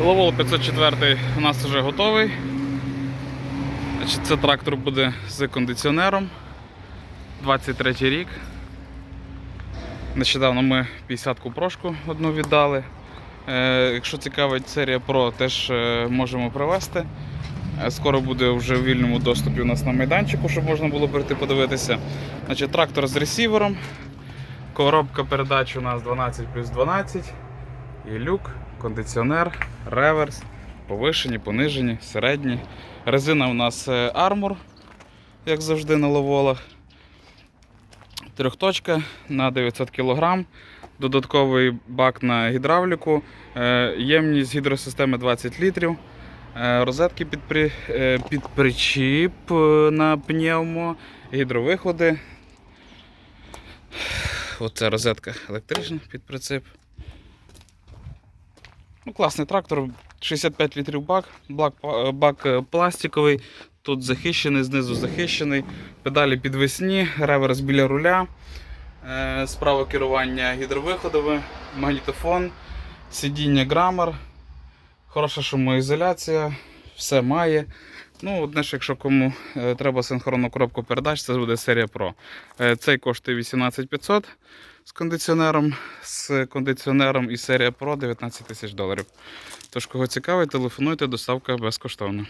Ловол 504 у нас вже готовий. Це трактор буде з кондиціонером. 23 рік. Нещодавно ми 50-ку прошку одну віддали. Е, якщо цікавить серія Pro, теж е, можемо привезти. Е, Скоро буде вже в вільному доступі у нас на майданчику, щоб можна було прийти подивитися. Значить, трактор з ресівером. Коробка передач у нас 12 плюс 12. І люк, кондиціонер, реверс, повишені, понижені, середні. Резина у нас е, Armor, як завжди на ловолах. Трьохточка на 900 кг. Додатковий бак на гідравліку. Е, Ємність гідросистеми 20 літрів. Е, Розетки під, при, під причіп на пневмо, гідровиходи. Оце розетка електрична під прицеп. Ну, класний трактор, 65 літрів бак, бак, е, бак е, пластиковий, тут захищений, знизу захищений, педалі підвесні, реверс біля руля, е, справа керування гідровиходове, магнітофон, сидіння грамар, хороша шумоізоляція, все має. Ну, одне ж, якщо кому е, треба синхронну коробку передач, це буде серія Pro. Е, Цей коштує 18500 з кондиціонером, з кондиціонером і серія Pro 19 тисяч доларів. Тож, кого цікавить, телефонуйте, доставка безкоштовна.